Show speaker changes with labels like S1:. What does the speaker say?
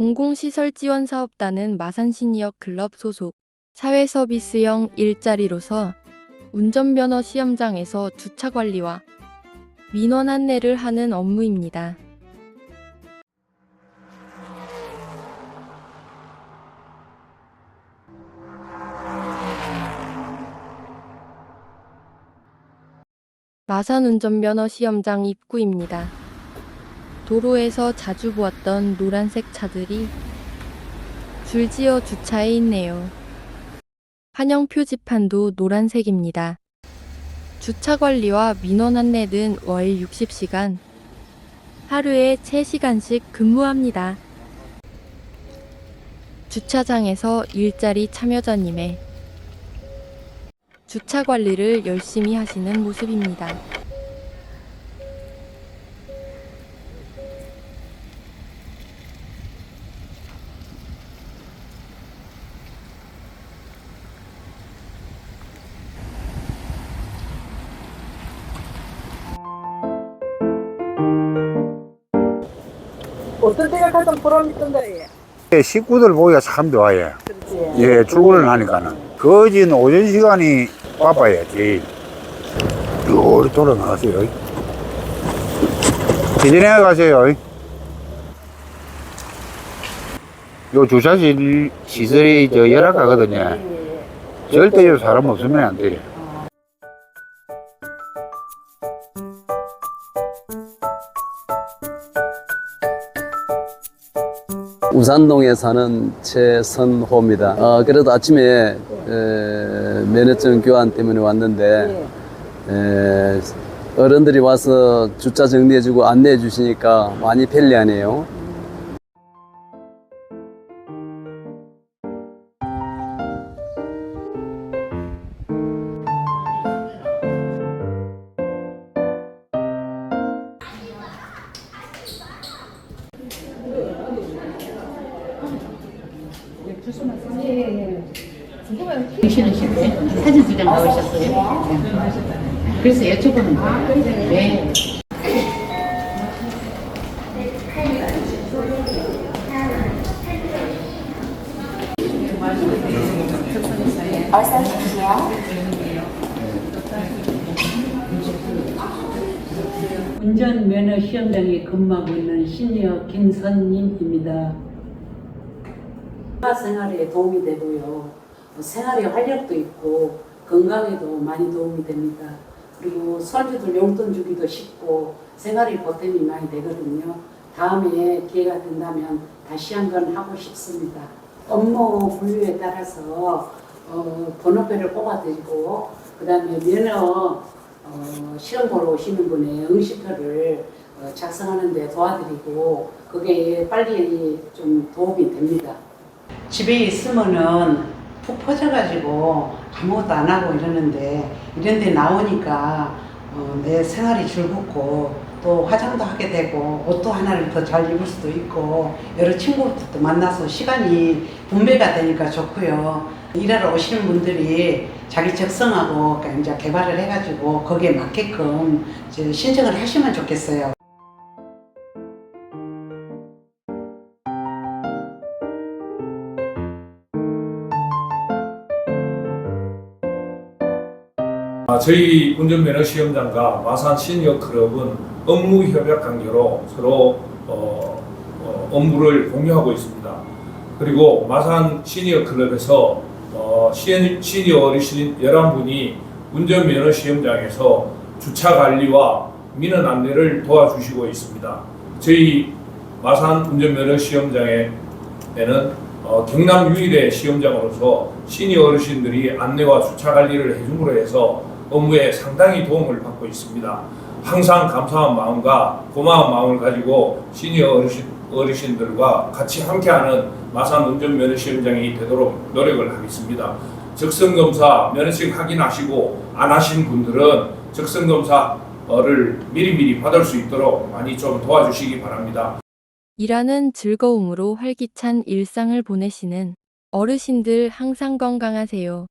S1: 공공시설지원사업단은 마산시니어 클럽 소속 사회서비스형 일자리로서 운전면허 시험장에서 주차 관리와 민원 안내를 하는 업무입니다. 마산 운전면허 시험장 입구입니다. 도로에서 자주 보았던 노란색 차들이 줄지어 주차해 있네요. 환영 표지판도 노란색입니다. 주차 관리와 민원 안내 등 월 60시간, 하루에 3시간씩 근무합니다. 주차장에서 일자리 참여자님의 주차 관리를 열심히 하시는 모습입니다.
S2: 어떤 때가 가장 보람 있던가 예.
S3: 예, 식구들 보기가 참 좋아요.
S2: 그렇지.
S3: 예, 출근을 하니까는. 거진 오전 시간이 바빠요, 제일. 요리 돌아 나가세요. 기전에 가세요. 요 주차실 시설이 저 열악하거든요.
S2: 예.
S3: 절대 요 사람 없으면 안 돼요.
S4: 우산동에 사는 최선호입니다. 어, 그래도 아침에 에, 면허증 교환 때문에 왔는데 에, 어른들이 와서 주차 정리해주고 안내해 주시니까 많이 편리하네요.
S5: 괜찮으신데 사진 두장 넣으셨어요. 그래서 여쭤보는 거예요. 네.
S6: 운전면허 시험장에 근무하고 있는 시니어 김선님입니다. 생활에 도움이 되고요. 생활의 활력도 있고 건강에도 많이 도움이 됩니다. 그리고 손주들 용돈 주기도 쉽고 생활의 보탬이 많이 되거든요. 다음에 기회가 된다면 다시 한 번 하고 싶습니다. 업무 분류에 따라서 어, 번호표를 뽑아드리고 그 다음에 면허 어, 시험 보러 오시는 분의 응시표를 어, 작성하는 데 도와드리고 그게 빨리 좀 도움이 됩니다. 집에 있으면은 푹 퍼져가지고 아무것도 안 하고 이러는데 이런 데 나오니까 어, 내 생활이 즐겁고 또 화장도 하게 되고 옷도 하나를 더 잘 입을 수도 있고 여러 친구들도 만나서 시간이 분배가 되니까 좋고요. 일하러 오시는 분들이 자기 적성하고 그러니까 이제 개발을 해가지고 거기에 맞게끔 이제 신청을 하시면 좋겠어요.
S7: 저희 운전면허 시험장과 마산 시니어 클럽은 업무 협약 관계로 서로 어, 어, 업무를 공유하고 있습니다. 그리고 마산 시니어 클럽에서 어, 시니- 시니어 어르신 11분이 운전면허 시험장에서 주차 관리와 민원 안내를 도와주시고 있습니다. 저희 마산 운전면허 시험장에는 어, 경남 유일의 시험장으로서 시니어 어르신들이 안내와 주차 관리를 해줌으로 해서 업무에 상당히 도움을 받고 있습니다. 항상 감사한 마음과 고마운 마음을 가지고 시니어 어르신, 어르신들과 같이 함께하는 마산 운전 면허 시험장이 되도록 노력을 하겠습니다. 적성 검사 면허증 확인하시고 안 하신 분들은 적성 검사를 미리미리 받을 수 있도록 많이 좀 도와주시기 바랍니다.
S1: 일하는 즐거움으로 활기찬 일상을 보내시는 어르신들 항상 건강하세요.